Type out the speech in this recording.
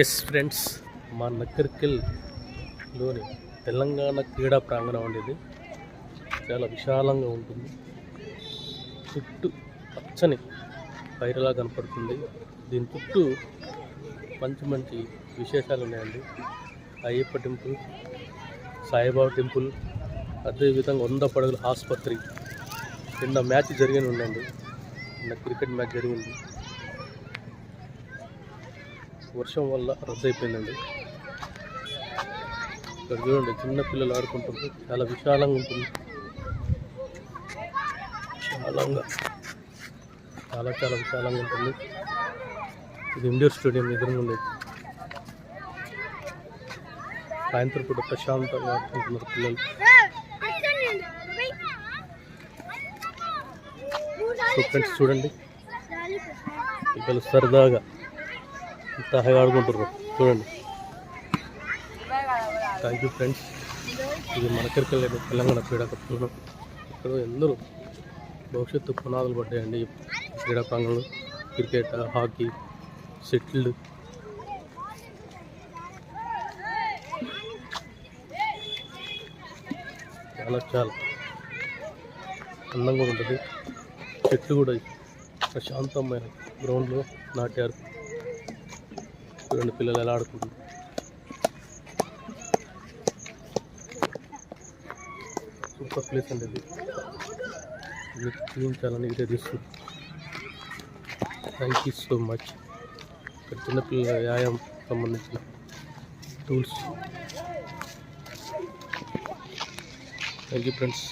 Yes friends మా నక్కర్కిల్లోని తెలంగాణ క్రీడా ప్రాంగణం ఉండేది చాలా విశాలంగా ఉంటుంది. చుట్టూ పచ్చని పైరలా కనపడుతుంది. దీని చుట్టూ మంచి మంచి విశేషాలు ఉన్నాయండి. అయ్యప్ప టెంపుల్ సాయిబాబా టెంపుల్ అదేవిధంగా వంద పడగల ఆసుపత్రి నిన్న మ్యాచ్ జరిగిన ఉందండి. నిన్న క్రికెట్ మ్యాచ్ జరిగింది. వర్షం వల్ల రద్దు అయిపోయిందండి ఇక్కడ చూడండి చిన్న పిల్లలు ఆడుకుంటుంటే చాలా విశాలంగా ఉంటుంది. విశాలంగా చాలా చాలా విశాలంగా ఉంటుంది. ఇది ఇండోర్ స్టేడియం ఎదురుగా ఉండేది సాయంత్రం పూట ప్రశాంతంగా ఆడుకుంటున్నారు పిల్లలు. సో ఫ్రెండ్స్ చూడండి. పిల్లలు సరదాగా ఇంత హాయిగా ఆడుకుంటారు చూడండి. థ్యాంక్ యూ ఫ్రెండ్స్ ఇది మనకరికల్ తెలంగాణ క్రీడాకూటం ఇక్కడ ఎందరో భవిష్యత్తు పునాదులు పడ్డాయండి ఈ క్రీడా ప్రాంగణంలో క్రికెట్ హాకీ షటిల్ చాలా చాలా అందంగా ఉంటుంది. చెట్లు కూడా ప్రశాంతమైన గ్రౌండ్లో నాటారు. చూడండి పిల్లలు ఎలా ఆడుకుంటున్నారు సూపర్ ప్లేస్ అండి ఇది. ఇది చూపించాలని ఇదే థ్యాంక్ యూ సో మచ్ ఇక్కడ చిన్నపిల్లల వ్యాయామం సంబంధించిన టూల్స్ థ్యాంక్ యూ ఫ్రెండ్స్